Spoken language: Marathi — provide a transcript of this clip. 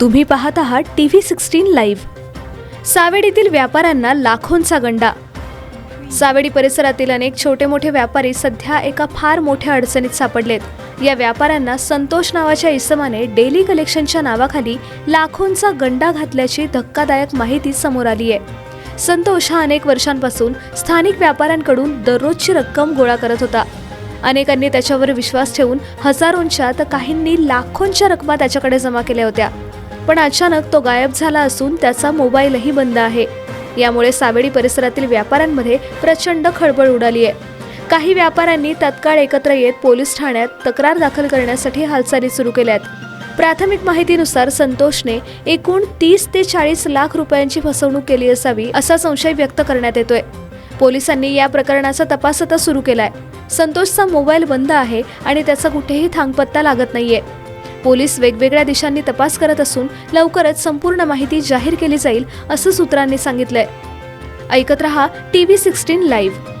तुम्ही पाहत आहात टी व्ही सिक्स्टीन लाईव्ह. सावेडीतील व्यापाऱ्यांना लाखोंचा गंडा. सावेडी परिसरातील अनेक छोटे मोठे व्यापारी सध्या एका फार मोठ्या अडचणीत सापडलेत. या व्यापाऱ्यांना संतोष नावाच्या इसमाने डेली कलेक्शनच्या नावाखाली लाखोंचा गंडा घातल्याची धक्कादायक माहिती समोर आली आहे संतोष हा अनेक वर्षांपासून स्थानिक व्यापाऱ्यांकडून दररोजची रक्कम गोळा करत होता. अनेकांनी त्याच्यावर विश्वास ठेवून हजारोंच्या तर काहींनी लाखोंच्या रकमा त्याच्याकडे जमा केल्या होत्या. पण अचानक तो गायब झाला असून त्याचा मोबाईलही बंद आहे. यामुळे सावेडी परिसरातील व्यापाऱ्यांमध्ये प्रचंड खळबळ उडाली आहे. काही व्यापाऱ्यांनी तत्काळ एकत्र येत पोलीस ठाण्यात तक्रार दाखल करण्यासाठी हालचाली सुरू केल्यात. प्राथमिक माहितीनुसार संतोषने एकूण तीस ते चाळीस लाख रुपयांची फसवणूक केली असावी असा संशय व्यक्त करण्यात येतोय. पोलिसांनी या प्रकरणाचा तपास आता सुरू केलाय. संतोषचा मोबाईल बंद आहे आणि त्याचा कुठेही थांगपत्ता लागत नाहीये. पोलीस वेगवेगळ्या दिशांनी तपास करत असून लवकरच संपूर्ण माहिती जाहीर केली जाईल असं सूत्रांनी सांगितलंय. ऐकत रहा टी व्ही सिक्स्टीन लाईव्ह.